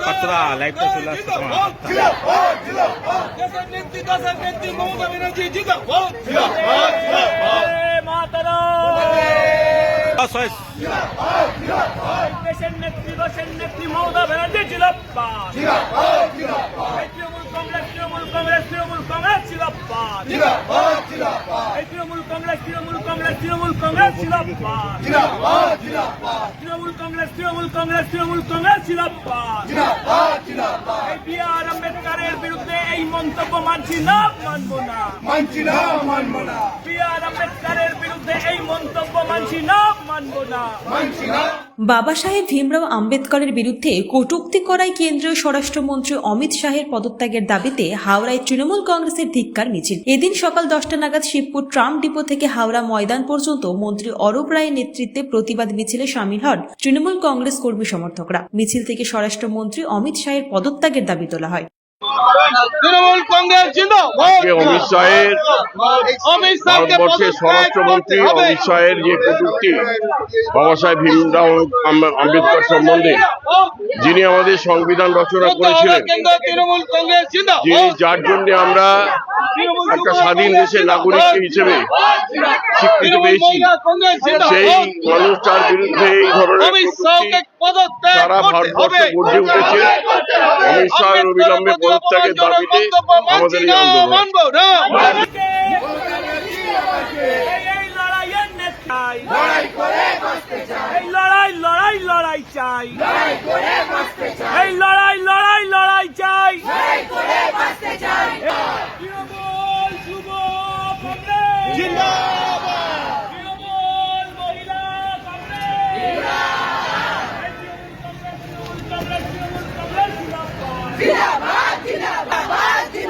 পাত্রা, লাইভটা চলে আসছে তৃণমূল কংগ্রেস তৃণমূল কংগ্রেস তৃণমূল কংগ্রেস এই Trinamool Congress Trinamool Congress Trinamool Congress B R আম্বেদকারের বিরুদ্ধে এই মন্তব্য মানছি না মানবো না। মানছি না মানব না। বি আর আম্বেদকারের বিরুদ্ধে এই মন্তব্য মানছি না মানবো না। মানছি না। বাবা সাহেব ভীমরাও আম্বেদকরের বিরুদ্ধে কটূক্তি করায় কেন্দ্রীয় স্বরাষ্ট্রমন্ত্রী অমিত শাহের পদত্যাগের দাবিতে হাওড়ায় তৃণমূল কংগ্রেসের ধিক্কার মিছিল। এদিন সকাল দশটা নাগাদ শিবপুর ট্রাম ডিপো থেকে হাওড়া ময়দান পর্যন্ত মন্ত্রী অরূপ রায়ের নেতৃত্বে প্রতিবাদ মিছিলে সামিল হন তৃণমূল কংগ্রেস কর্মী সমর্থকরা। মিছিল থেকে স্বরাষ্ট্রমন্ত্রী অমিত শাহের পদত্যাগের দাবি তোলা হয়। তৃণমূল কংগ্রেস জিন্দাবাদ। অমিত শাহের অমিত ভারতবর্ষের স্বরাষ্ট্রমন্ত্রী অমিত শাহের যে কটূক্তি বাবা সাহেব ভীমরাও আম্বেদকর সম্বন্ধে যিনি আমাদের সংবিধান রচনা করেছিলেন কেন্দ্র তৃণমূল কংগ্রেস যিনি যার জন্য আমরা একটা স্বাধীন দেশের নাগরিক হিসেবে স্বীকৃতি পেয়েছি সেই মানুষটার বিরুদ্ধে এই ধরনের সারা ভারতবর্ষে। গর্জে উঠেছে। অমিত শাহের অবিলম্বে পদত্যাগের দাবিতে আমাদের এই আন্দোলন এই লড়াইয়ের নেতাই এই লড়াই করে বাঁচতে চাই এই লড়াই লড়াই লড়াই চাই তৃণমূল যুব কংগ্রেস তৃণমূল মহিলা কংগ্রেস এই তৃণমূল কংগ্রেস তৃণমূল কংগ্রেস তৃণমূল কংগ্রেস জিন্দাবাদ